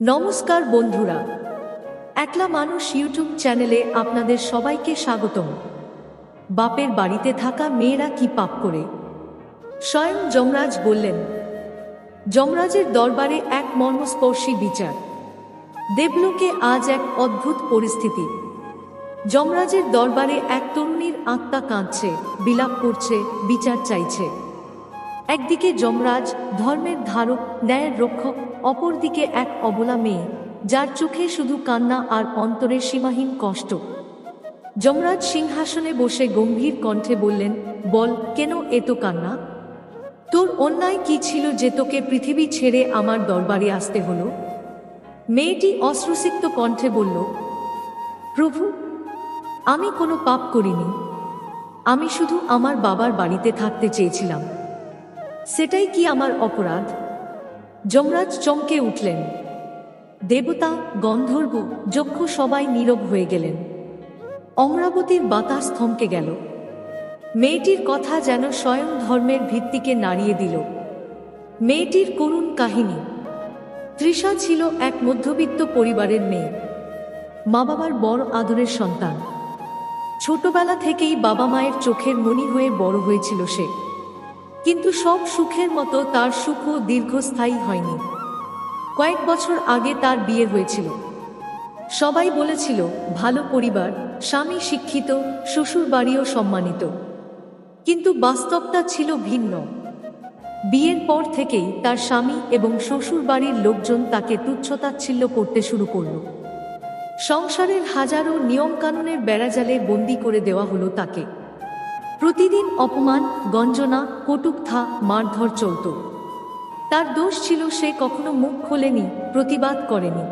নমস্কার বন্ধুরা। একলা মানুষ ইউটিউব চ্যানেলে আপনাদের সবাইকে স্বাগতম। বাপের বাড়িতে থাকা মেয়েরা কি পাপ করে? স্বয়ং যমরাজ বললেন, যমরাজের দরবারে এক মর্মস্পর্শী বিচার। দেবলোকে আজ এক অদ্ভুত পরিস্থিতি। যমরাজের দরবারে এক তরুণীর আত্মা কাঁদছে, বিলাপ করছে, বিচার চাইছে। একদিকে যমরাজ ধর্মের ধারক, ন্যায়ের রক্ষক অপরদিকে এক অবলা মেয়ে, যার চোখে শুধু কান্না আর অন্তরে সীমাহীন কষ্ট। যমরাজ সিংহাসনে বসে গম্ভীর কণ্ঠে বললেন, বল, কেন এত কান্না? তোর অন্যায় কি ছিল যে তোকে পৃথিবী ছেড়ে আমার দরবারে আসতে হলো? মেয়েটি অশ্রুসিক্ত কণ্ঠে বলল, প্রভু, আমি কোনো পাপ করিনি। আমি শুধু আমার বাবার বাড়িতে থাকতে চেয়েছিলাম। সেটাই কি আমার অপরাধ? যমরাজ চমকে উঠলেন। দেবতা, গন্ধর্ব, যক্ষ সবাই নীরব হয়ে গেলেন। অমরাবতীর বাতাস থমকে গেল। মেয়েটির কথা যেন স্বয়ং ধর্মের ভিত্তিকে নাড়িয়ে দিল। মেয়েটির করুণ কাহিনী। তৃষা ছিল এক মধ্যবিত্ত পরিবারের মেয়ে। মা বাবার বড় আদরের সন্তান। ছোটবেলা থেকেই বাবা মায়ের চোখের মনি হয়ে বড় হয়েছিল সে। কিন্তু সব সুখের মতো তার সুখও দীর্ঘস্থায়ী হয়নি। কয়েক বছর আগে তার বিয়ে হয়েছিল। সবাই বলেছিল, ভালো পরিবার, স্বামী শিক্ষিত, শ্বশুর বাড়িও সম্মানিত। কিন্তু বাস্তবতা ছিল ভিন্ন। বিয়ের পর থেকেই তার স্বামী এবং শ্বশুর বাড়ির লোকজন তাকে তুচ্ছতাচ্ছিল্য করতে শুরু করল। সংসারের হাজারো নিয়মকানুনের বেড়াজালে বন্দি করে দেওয়া হলো তাকে। প্রতিদিন অপমান, গঞ্জনা, কটুকথা, মারধর চলত। তার দোষ ছিল সে কখনো মুখ খোলেনি, প্রতিবাদ করেনি।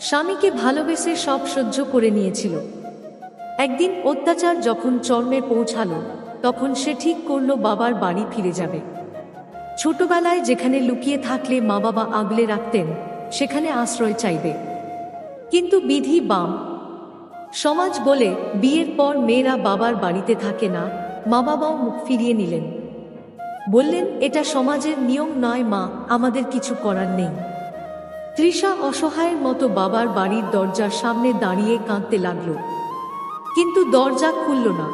স্বামীকে ভালোবেসে সব সহ্য করে নিয়েছিল। একদিন অত্যাচার যখন চর্মে পৌঁছালো, তখন সে ঠিক করল বাবার বাড়ি ফিরে যাবে। ছোটবেলায় যেখানে লুকিয়ে থাকলে মা বাবা আগলে রাখতেন, সেখানে আশ্রয় চাইবে। কিন্তু বিধি বাম সমাজ বলে বিয়ের পর মেয়েরা বাবার বাড়িতে থাকে না মা বাবাও মুখ ফিরিয়ে নিলেন। বললেন, এটা সমাজের নিয়ম নয় মা, আমাদের কিছু করার নেই। তৃষা অসহায়ের মতো বাবার বাড়ির দরজার সামনে দাঁড়িয়ে কাঁদতে লাগল। কিন্তু দরজা খুলল না।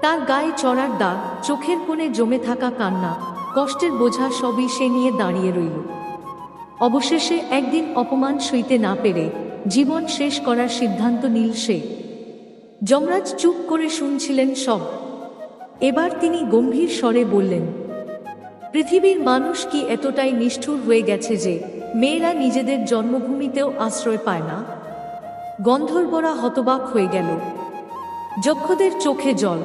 তার গায়ে চড়ার দাগ, চোখের কোণে জমে থাকা কান্না, কষ্টের বোঝা সবই সে নিয়ে দাঁড়িয়ে রইল। অবশেষে একদিন অপমান সইতে না পেরে জীবন শেষ করার সিদ্ধান্ত নিল সে। যমরাজ চুপ করে শুনছিলেন সব। এবার তিনি গম্ভীর স্বরে বললেন, পৃথিবীর মানুষ কি এতটাই নিষ্ঠুর হয়ে গেছে যে মেয়েরা নিজেদের জন্মভূমিতেও আশ্রয় পায় না? গন্ধর্বরা হতবাক হয়ে গেল। যক্ষদের চোখে জল।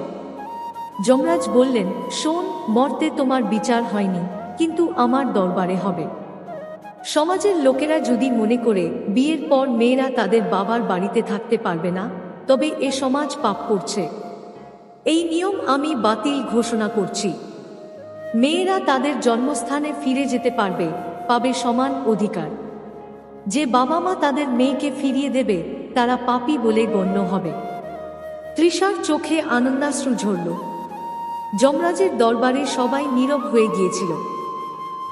যমরাজ বললেন, শোন, মর্তে তোমার বিচার হয়নি, কিন্তু আমার দরবারে হবে। সমাজের লোকেরা যদি মনে করে বিয়ের পর মেয়েরা তাদের বাবার বাড়িতে থাকতে পারবে না, তবে এ সমাজ পাপ করছে। এই নিয়ম আমি বাতিল ঘোষণা করছি। মেয়েরা তাদের জন্মস্থানে ফিরে যেতে পারবে, পাবে সমান অধিকার। যে বাবা মা তাদের মেয়েকে ফিরিয়ে দেবে, তারা পাপি বলে গণ্য হবে। তৃষার চোখে আনন্দাশ্রু ঝরল। যমরাজের দরবারে সবাই নীরব হয়ে গিয়েছিল।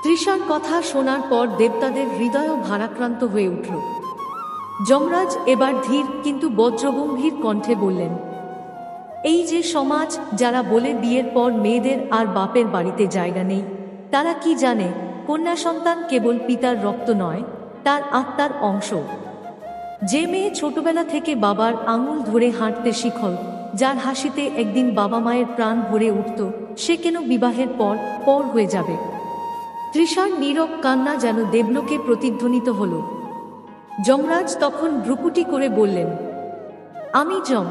তৃষার কথা শোনার পর দেবতাদের হৃদয়ও ভারাক্রান্ত হয়ে উঠল। যমরাজ এবার ধীর কিন্তু বজ্রগম্ভীর কণ্ঠে বললেন, এই যে সমাজ, যারা বলে বিয়ের পর মেয়েদের আর বাপের বাড়িতে জায়গা নেই, তারা কি জানে, কন্যা সন্তান কেবল পিতার রক্ত নয়, তার আত্মার অংশ। যে মেয়ে ছোটবেলা থেকে বাবার আঙুল ধরে হাঁটতে শিখল, যার হাসিতে একদিন বাবা মায়ের প্রাণ ভরে উঠত, সে কেন বিবাহের পর পর হয়ে যাবে? তৃষার নীরব কান্না যেন দেবলোকে প্রতিধ্বনিত হল। যমরাজ তখন ভ্রুকুটি করে বললেন, আমি যম,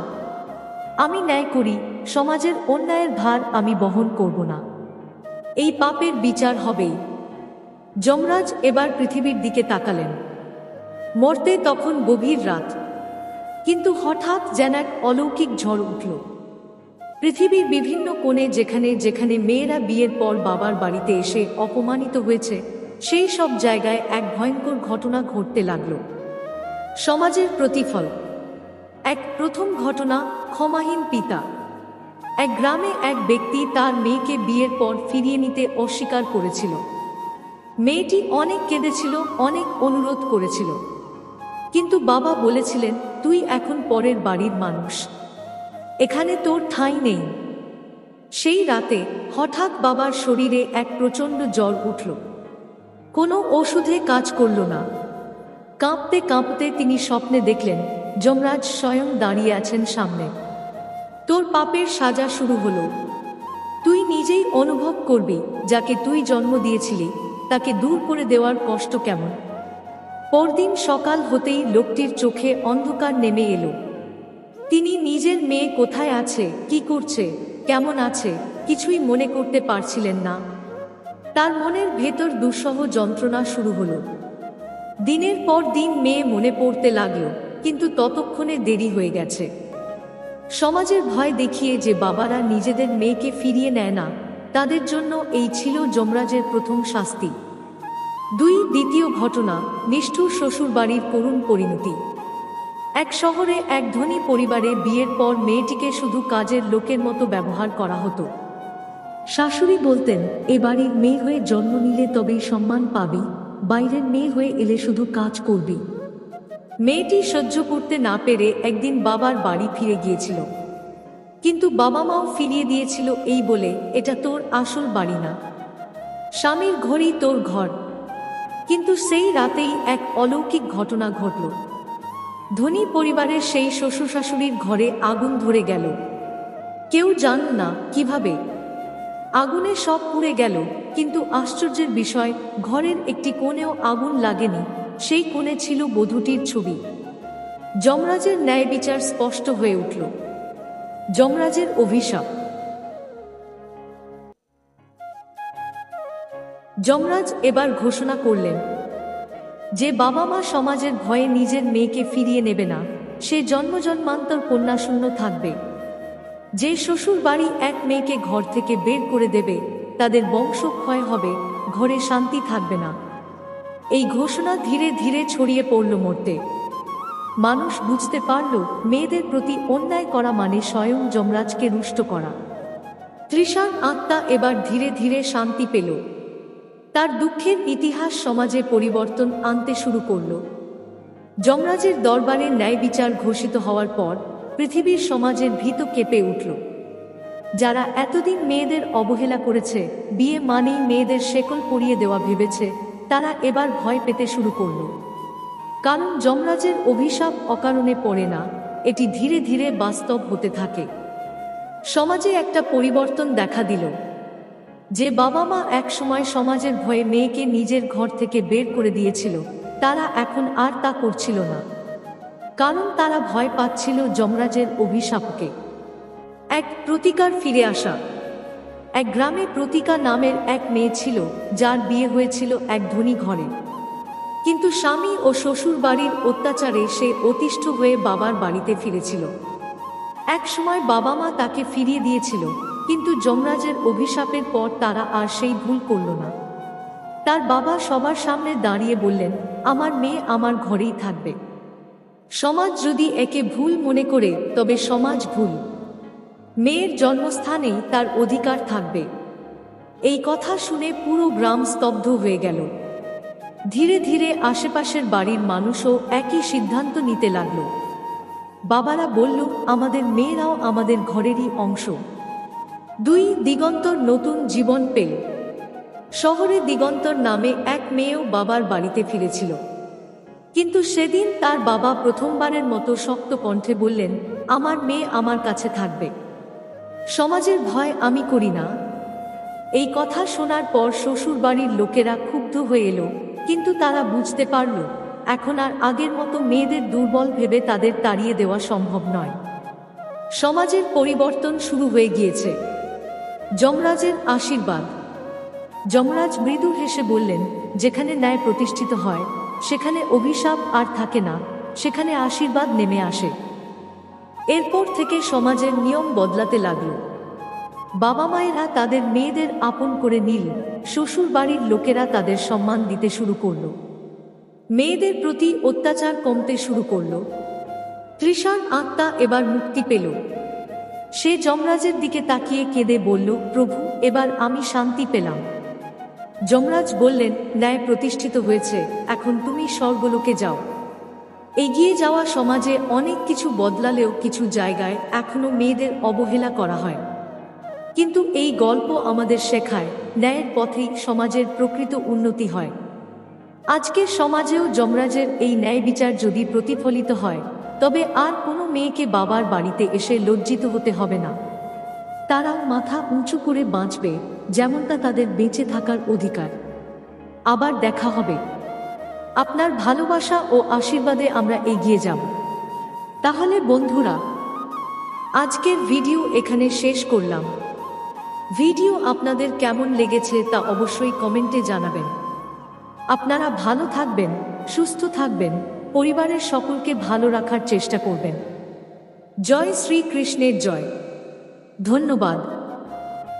আমি ন্যায় করি, সমাজের অন্যায়ের ভার আমি বহন করব না। এই পাপের বিচার হবেই। যমরাজ এবার পৃথিবীর দিকে তাকালেন। মর্তে তখন গভীর রাত, কিন্তু হঠাৎ যেন এক অলৌকিক ঝড় উঠল। পৃথিবীর বিভিন্ন কোণে যেখানে যেখানে মেয়েরা বিয়ের পর বাবার বাড়িতে এসে অপমানিত হয়েছে, সেই সব জায়গায় এক ভয়ঙ্কর ঘটনা ঘটতে লাগল। সমাজের প্রতিফল। এক প্রথম ঘটনা, ক্ষমাহীন পিতা। এক গ্রামে এক ব্যক্তি তার মেয়েকে বিয়ের পর ফিরিয়ে নিতে অস্বীকার করেছিল। মেয়েটি অনেক কেঁদেছিল, অনেক অনুরোধ করেছিল। কিন্তু বাবা বলেছিলেন, তুই এখন পরের বাড়ির মানুষ। এখানে তোর ঠাঁই নেই। সেই রাতে হঠাৎ বাবার শরীরে এক প্রচণ্ড জ্বর উঠল। কোনো ওষুধে কাজ করল না। কাঁপতে কাঁপতে তিনি স্বপ্নে দেখলেন, যমরাজ স্বয়ং দাঁড়িয়ে আছেন সামনে। তোর পাপের সাজা শুরু হলো। তুই নিজেই অনুভব করবি, যাকে তুই জন্ম দিয়েছিলি, তাকে দূর করে দেওয়ার কষ্ট কেমন। পরদিন সকাল হতেই লোকটির চোখে অন্ধকার নেমে এলো। তিনি নিজের মেয়ে কোথায় আছে, কি করছে, কেমন আছে, কিছুই মনে করতে পারছিলেন না। তার মনের ভেতর দুঃসহ যন্ত্রণা শুরু হলো। দিনের পর দিন মেয়ে মনে পড়তে লাগল, কিন্তু ততক্ষণে দেরি হয়ে গেছে। সমাজের ভয় দেখিয়ে যে বাবারা নিজেদের মেয়েকে ফিরিয়ে নেয় না, তাদের জন্য এই ছিল যমরাজের প্রথম শাস্তি। দুই দ্বিতীয় ঘটনা, নিষ্ঠুর শ্বশুর বাড়ির করুণ পরিণতি। এক শহরে এক ধনী পরিবারে বিয়ের পর মেয়েটিকে শুধু কাজের লোকের মতো ব্যবহার করা হতো। শাশুড়ি বলতেন, এ বাড়ির মেয়ে হয়ে জন্ম নিলে তবেই সম্মান পাবি, বাইরের মেয়ে হয়ে এলে শুধু কাজ করবি। মেয়েটি সহ্য করতে না পেরে একদিন বাবার বাড়ি ফিরে গিয়েছিল। কিন্তু বাবা মাও ফিরিয়ে দিয়েছিল এই বলে, এটা তোর আসল বাড়ি না। স্বামীর ঘরই তোর ঘর। কিন্তু সেই রাতেই এক অলৌকিক ঘটনা ঘটল। ধনী পরিবারের সেই শ্বশুর শাশুড়ির ঘরে আগুন ধরে গেল। কেউ জান না কীভাবে। আগুনে সব পুড়ে গেল, কিন্তু আশ্চর্যের বিষয়, ঘরের একটি কোণেও আগুন লাগেনি, সেই কোণে ছিল বধূটির ছবি। যমরাজের ন্যায় বিচার স্পষ্ট হয়ে উঠল। যমরাজের অভিশাপ। যমরাজ এবার ঘোষণা করলেন যে বাবা মা সমাজের ভয়ে নিজের মেয়েকে ফিরিয়ে নেবে না, সে জন্মজন্মান্তর কন্যাশূন্য থাকবে। যে শ্বশুর বাড়ি এক মেয়েকে ঘর থেকে বের করে দেবে, তাদের বংশ ক্ষয় হবে, ঘরে শান্তি থাকবে না। এই ঘোষণা ধীরে ধীরে ছড়িয়ে পড়ল মরতে। মানুষ বুঝতে পারল, মেয়েদের প্রতি অন্যায় করা মানে স্বয়ং যমরাজকে রুষ্ট করা। তৃষার আত্মা এবার ধীরে ধীরে শান্তি পেল। তার দুঃখের ইতিহাস সমাজে পরিবর্তন আনতে শুরু করল। যমরাজের দরবারে ন্যায় বিচার ঘোষিত হওয়ার পর পৃথিবীর সমাজের ভীত কেঁপে উঠল। যারা এতদিন মেয়েদের অবহেলা করেছে, বিয়ে মানেই মেয়েদের শেকল পরিয়ে দেওয়া ভেবেছে, তারা এবার ভয় পেতে শুরু করল। কারণ যমরাজের অভিশাপ অকারণে পড়ে না, এটি ধীরে ধীরে বাস্তব হতে থাকে। সমাজে একটা পরিবর্তন দেখা দিল। যে বাবা মা একসময় সমাজের ভয়ে মেয়েকে নিজের ঘর থেকে বের করে দিয়েছিল, তারা এখন আর তা করছিল না। কারণ তারা ভয় পাচ্ছিল যমরাজের অভিশাপকে। এক প্রতিকার ফিরে আসা। এক গ্রামে প্রতিকা নামের এক মেয়ে ছিল, যার বিয়ে হয়েছিল এক ধনী ঘরে। কিন্তু স্বামী ও শ্বশুর বাড়ির অত্যাচারে সে অতিষ্ঠ হয়ে বাবার বাড়িতে ফিরেছিল। এক সময় বাবা মা তাকে ফিরিয়ে দিয়েছিল। কিন্তু যমরাজের অভিশাপের পর তারা আর সেই ভুল করল না। তার বাবা সবার সামনে দাঁড়িয়ে বললেন, আমার মেয়ে আমার ঘরেই থাকবে। সমাজ যদি একে ভুল মনে করে, তবে সমাজ ভুল। মেয়ের জন্মস্থানেই তার অধিকার থাকবে। এই কথা শুনে পুরো গ্রাম স্তব্ধ হয়ে গেল। ধীরে ধীরে আশেপাশের বাড়ির মানুষও একই সিদ্ধান্ত নিতে লাগল। বাবারা বলল, আমাদের মেয়েরাও আমাদের ঘরেরই অংশ। দুই দিগন্তর নতুন জীবন পেল। শহরে দিগন্তর নামে এক মেয়েও বাবার বাড়িতে ফিরেছিল। কিন্তু সেদিন তার বাবা প্রথমবারের মতো শক্ত কণ্ঠে বললেন, আমার মেয়ে আমার কাছে থাকবে। সমাজের ভয় আমি করি না। এই কথা শোনার পর শ্বশুর বাড়ির লোকেরা ক্ষুব্ধ হয়ে এলো, কিন্তু তারা বুঝতে পারল, এখন আর আগের মতো মেয়েদের দুর্বল ভেবে তাদের তাড়িয়ে দেওয়া সম্ভব নয়। সমাজের পরিবর্তন শুরু হয়ে গিয়েছে। যমরাজের আশীর্বাদ। যমরাজ মৃদু হেসে বললেন, যেখানে ন্যায় প্রতিষ্ঠিত হয়, সেখানে অভিশাপ আর থাকে না, সেখানে আশীর্বাদ নেমে আসে। এরপর থেকে সমাজের নিয়ম বদলাতে লাগল। বাবা মায়েরা তাদের মেয়েদের আপন করে নিল, শ্বশুর বাড়ির লোকেরা তাদের সম্মান দিতে শুরু করল। মেয়েদের প্রতি অত্যাচার কমতে শুরু করল। তৃষার আত্মা এবার মুক্তি পেল। সে যমরাজের দিকে তাকিয়ে কেঁদে বলল, প্রভু, এবার আমি শান্তি পেলাম। যমরাজ বললেন, ন্যায় প্রতিষ্ঠিত হয়েছে, এখন তুমি স্বর্গলোকে যাও। এগিয়ে যাওয়া সমাজে অনেক কিছু বদলালেও কিছু জায়গায় এখনও মেয়েদের অবহেলা করা হয়। কিন্তু এই গল্প আমাদের শেখায়, ন্যায়ের পথেই সমাজের প্রকৃত উন্নতি হয়। আজকের সমাজেও যমরাজের এই ন্যায় বিচার যদি প্রতিফলিত হয়, তবে আর কোনো মেয়েকে বাবার বাড়িতে এসে লজ্জিত হতে হবে না। তারাও মাথা উঁচু করে বাঁচবে, যেমনটা তাদের বেঁচে থাকার অধিকার। আবার দেখা হবে। আপনার ভালোবাসা ও আশীর্বাদে আমরা এগিয়ে যাব। তাহলে বন্ধুরা, আজকের ভিডিও এখানে শেষ করলাম। ভিডিও আপনাদের কেমন লেগেছে তা অবশ্যই কমেন্টে জানাবেন। আপনারা ভালো থাকবেন, সুস্থ থাকবেন, পরিবারের সকলকে ভালো রাখার চেষ্টা করবেন। জয় শ্রীকৃষ্ণের জয় ধন্যবাদ